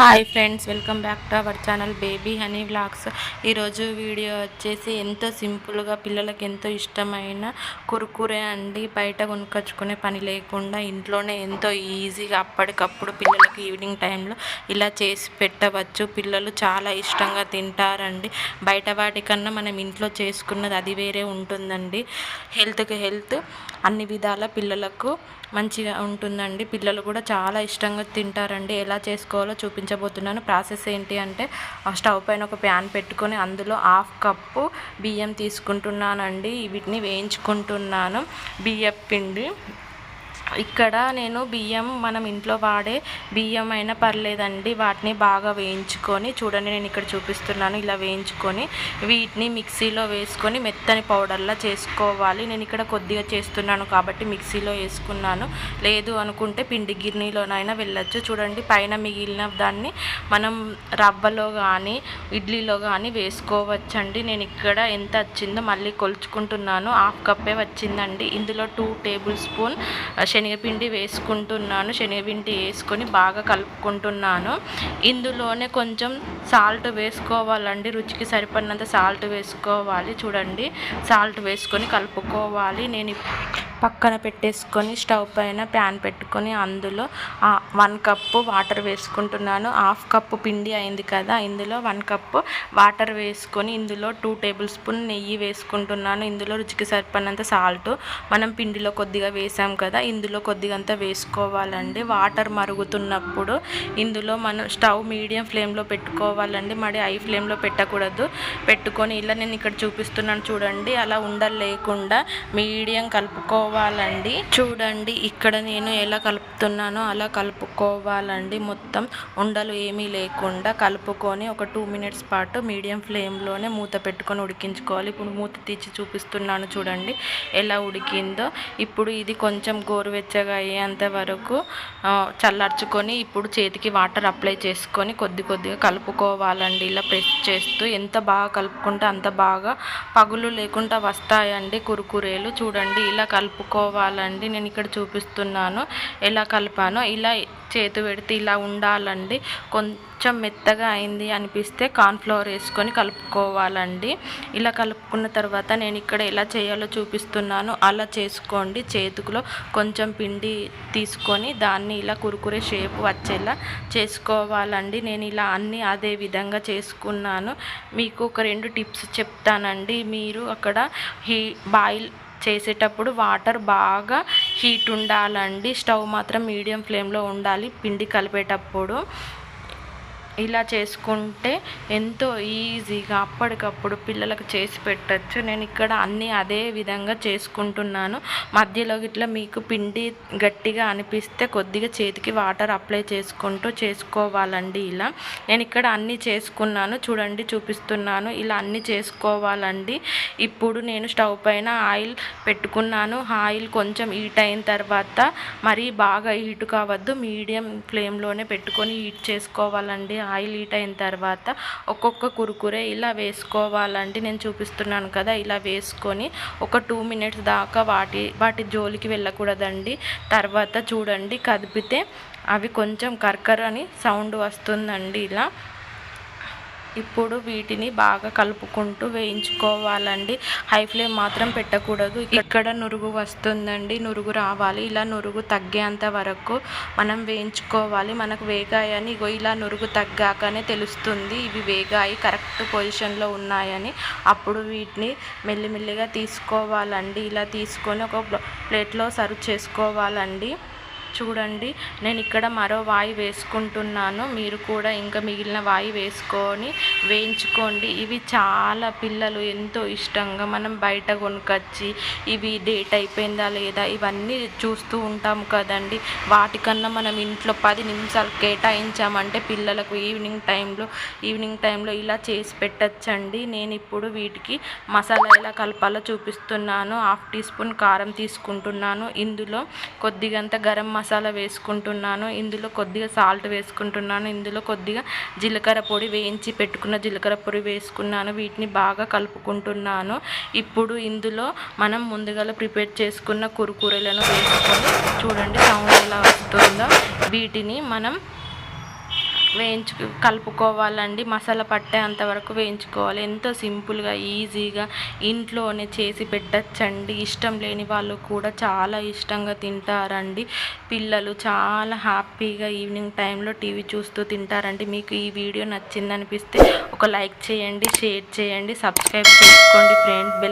Hi friends welcome back to our channel baby honey vlogs ఈరోజు video వచ్చేసి ఎంతో సింపుల్గా పిల్లలకి ఎంతో ఇష్టమైన కురుకురే అండి. బయట కొనుక్కొచ్చుకునే పని లేకుండా ఇంట్లోనే ఎంతో ఈజీగా అప్పటికప్పుడు పిల్లలకి ఈవినింగ్ టైంలో ఇలా చేసి పెట్టవచ్చు. పిల్లలు చాలా ఇష్టంగా తింటారండి. బయట వాటికన్నా మనం ఇంట్లో చేసుకున్నది అది వేరే ఉంటుందండి. హెల్త్కి హెల్త్ అన్ని విధాల పిల్లలకు మంచిగా ఉంటుందండి. పిల్లలు కూడా చాలా ఇష్టంగా తింటారండి. ఎలా చేసుకోవాలో చూపించబోతున్నాను ప్రాసెస్ ఏంటి అంటే ఆ స్టవ్ పైన ఒక ప్యాన్ పెట్టుకొని అందులో హాఫ్ కప్పు బియ్యం తీసుకుంటున్నానండి. వీటిని వేయించుకుంటున్నాను. బియ్యం పిండి ఇక్కడ నేను బియ్యం మనం ఇంట్లో వాడే బియ్యం అయినా పర్లేదండి. వాటిని బాగా వేయించుకొని చూడండి నేను ఇక్కడ చూపిస్తున్నాను. ఇలా వేయించుకొని వీటిని మిక్సీలో వేసుకొని మెత్తని పౌడర్లా చేసుకోవాలి. నేను ఇక్కడ కొద్దిగా చేస్తున్నాను కాబట్టి మిక్సీలో వేసుకున్నాను. లేదు అనుకుంటే పిండి గిర్నీలోనైనా వెళ్ళొచ్చు. చూడండి పైన మిగిలిన దాన్ని మనం రవ్వలో కానీ ఇడ్లీలో కానీ వేసుకోవచ్చండి. నేను ఇక్కడ ఎంత వచ్చిందో మళ్ళీ కొలుచుకుంటున్నాను. హాఫ్ కప్పే వచ్చిందండి. ఇందులో టూ టేబుల్ స్పూన్ శనగపిండి వేసుకుంటున్నాను. శనగపిండి వేసుకొని బాగా కలుపుకుంటున్నాను. ఇందులోనే కొంచెం సాల్ట్ వేసుకోవాలండి. రుచికి సరిపడినంత సాల్ట్ వేసుకోవాలి. చూడండి. సాల్ట్ వేసుకొని కలుపుకోవాలి. నేను పక్కన పెట్టేసుకొని స్టవ్ పైన ప్యాన్ పెట్టుకొని అందులో వన్ కప్పు వాటర్ వేసుకుంటున్నాను. హాఫ్ కప్పు పిండి అయింది కదా ఇందులో వన్ కప్పు వాటర్ వేసుకొని ఇందులో టూ టేబుల్ స్పూన్ నెయ్యి వేసుకుంటున్నాను. ఇందులో రుచికి సరిపడినంత సాల్ట్ మనం పిండిలో కొద్దిగా వేసాం కదా ఇందులో కొద్దిగా అంతా వేసుకోవాలండి. వాటర్ మరుగుతున్నప్పుడు ఇందులో మనం స్టవ్ మీడియం ఫ్లేమ్లో పెట్టుకోవాలండి. మరి హై ఫ్లేమ్లో పెట్టకూడదు. పెట్టుకొని ఇలా నేను ఇక్కడ చూపిస్తున్నాను చూడండి. అలా ఉండలు లేకుండా మీడియం కలుపుకో కలుపుకోవాలండి. చూడండి ఇక్కడ నేను ఎలా కలుపుతున్నానో అలా కలుపుకోవాలండి మొత్తం. ఉండలు ఏమీ లేకుండా కలుపుకొని ఒక టూ మినిట్స్ పాటు మీడియం ఫ్లేమ్లోనే మూత పెట్టుకొని ఉడికించుకోవాలి. ఇప్పుడు మూత తీసి చూపిస్తున్నాను చూడండి ఎలా ఉడికిందో. ఇప్పుడు ఇది కొంచెం గోరువెచ్చగా అయ్యేంత వరకు చల్లార్చుకొని ఇప్పుడు చేతికి వాటర్ అప్లై చేసుకొని కొద్ది కొద్దిగా కలుపుకోవాలండి. ఇలా ప్రెస్ చేస్తూ ఎంత బాగా కలుపుకుంటే అంత బాగా పగులు లేకుండా వస్తాయండి కురుకురేలు. చూడండి ఇలా కలుపు కలుపుకోవాలండి. నేను ఇక్కడ చూపిస్తున్నాను. ఎలా కలిపానో ఇలా చేతి పెడితే ఇలా ఉండాలండి. కొంచెం మెత్తగా అయింది అనిపిస్తే కార్న్ఫ్లవర్ వేసుకొని కలుపుకోవాలండి. ఇలా కలుపుకున్న తర్వాత నేను ఇక్కడ ఎలా చేయాలో చూపిస్తున్నాను. అలా చేసుకోండి. చేతుకులో కొంచెం పిండి తీసుకొని దాన్ని ఇలా కురుకురే షేప్ వచ్చేలా చేసుకోవాలండి. నేను ఇలా అన్నీ అదే విధంగా చేసుకున్నాను. మీకు ఒక రెండు టిప్స్ చెప్తానండి. మీరు అక్కడ హీ బాయిల్ చేసేటప్పుడు వాటర్ బాగా హీట్ ఉండాలండి. స్టవ్ మాత్రం మీడియం ఫ్లేమ్లో ఉండాలి. పిండి కలిపేటప్పుడు. ఇలా చేసుకుంటే ఎంతో ఈజీగా అప్పటికప్పుడు పిల్లలకు చేసి పెట్టచ్చు. నేను ఇక్కడ అన్నీ అదే విధంగా చేసుకుంటున్నాను. మధ్యలో ఇట్లా మీకు పిండి గట్టిగా అనిపిస్తే కొద్దిగా చేతికి వాటర్ అప్లై చేసుకుంటూ చేసుకోవాలండి ఇలా. నేను ఇక్కడ అన్నీ చేసుకున్నాను. చూడండి చూపిస్తున్నాను. ఇలా అన్నీ చేసుకోవాలండి. ఇప్పుడు నేను స్టవ్ పైన ఆయిల్ పెట్టుకున్నాను. ఆయిల్ కొంచెం హీట్ అయిన తర్వాత మరీ బాగా హీట్ కావద్దు. మీడియం ఫ్లేమ్లోనే పెట్టుకొని హీట్ చేసుకోవాలండి. ఆయిల్ హీట్ అయిన తర్వాత ఒక్కొక్క కురుకురే ఇలా వేసుకోవాలంటే నేను చూపిస్తున్నాను కదా ఇలా వేసుకొని ఒక టూ మినిట్స్ దాకా వాటి వాటి జోలికి వెళ్ళకూడదండి. తర్వాత చూడండి కదిపితే అవి కొంచెం కర్కర్ అని సౌండ్ వస్తుందండి ఇలా. ఇప్పుడు వీటిని బాగా కలుపుకుంటూ వేయించుకోవాలండి. హై ఫ్లేమ్ మాత్రం పెట్టకూడదు. ఇక్కడ నురుగు వస్తుందండి. నురుగు రావాలి. ఇలా నురుగు తగ్గేంత వరకు మనం వేయించుకోవాలి. మనకు వేగాయని ఇగో ఇలా నురుగు తగ్గాకనే తెలుస్తుంది. ఇవి వేగాయి కరెక్ట్ పొజిషన్లో ఉన్నాయని. అప్పుడు వీటిని మెల్లిమెల్లిగా తీసుకోవాలండి. ఇలా తీసుకొని ఒక ప్లేట్లో సర్వ్ చేసుకోవాలండి. చూడండి. నేను ఇక్కడ మరో వాయి వేసుకుంటున్నాను. మీరు కూడా ఇంకా మిగిలిన వాయి వేసుకొని వేయించుకోండి. ఇవి చాలా పిల్లలు ఎంతో ఇష్టంగా మనం బయట కొనుకొచ్చి ఇవి డేట్ అయిపోయిందా లేదా ఇవన్నీ చూస్తూ ఉంటాము కదండి. వాటికన్నా మనం ఇంట్లో పది నిమిషాలు కేటాయించామంటే పిల్లలకు ఈవినింగ్ టైంలో ఈవినింగ్ టైంలో ఇలా చేసి పెట్టచ్చండి. నేను ఇప్పుడు వీటికి మసాలా ఎలా కలపాలో చూపిస్తున్నాను. హాఫ్ టీ స్పూన్ కారం తీసుకుంటున్నాను. ఇందులో కొద్దిగంత గరం మసాలా మసాలా వేసుకుంటున్నాను. ఇందులో కొద్దిగా సాల్ట్ వేసుకుంటున్నాను. ఇందులో కొద్దిగా జీలకర్ర పొడి వేయించి పెట్టుకున్న జీలకర్ర పొడి వేసుకున్నాను. వీటిని బాగా కలుపుకుంటున్నాను. ఇప్పుడు ఇందులో మనం ముందుగా ప్రిపేర్ చేసుకున్న కురుకూరలను వేసుకొని చూడండి సౌండ్ ఎలా వస్తుందో. వీటిని మనం వేయించు కలుపుకోవాలండి. మసాలా పట్టేంత వరకు వేయించుకోవాలి. ఎంతో సింపుల్గా ఈజీగా ఇంట్లోనే చేసి పెట్టచ్చండి. ఇష్టం లేని వాళ్ళు కూడా చాలా ఇష్టంగా తింటారండి. పిల్లలు చాలా హ్యాపీగా ఈవినింగ్ టైంలో టీవీ చూస్తూ తింటారండి. మీకు ఈ వీడియో నచ్చిందనిపిస్తే ఒక లైక్ చేయండి షేర్ చేయండి సబ్స్క్రైబ్ చేసుకోండి ఫ్రెండ్ బెల్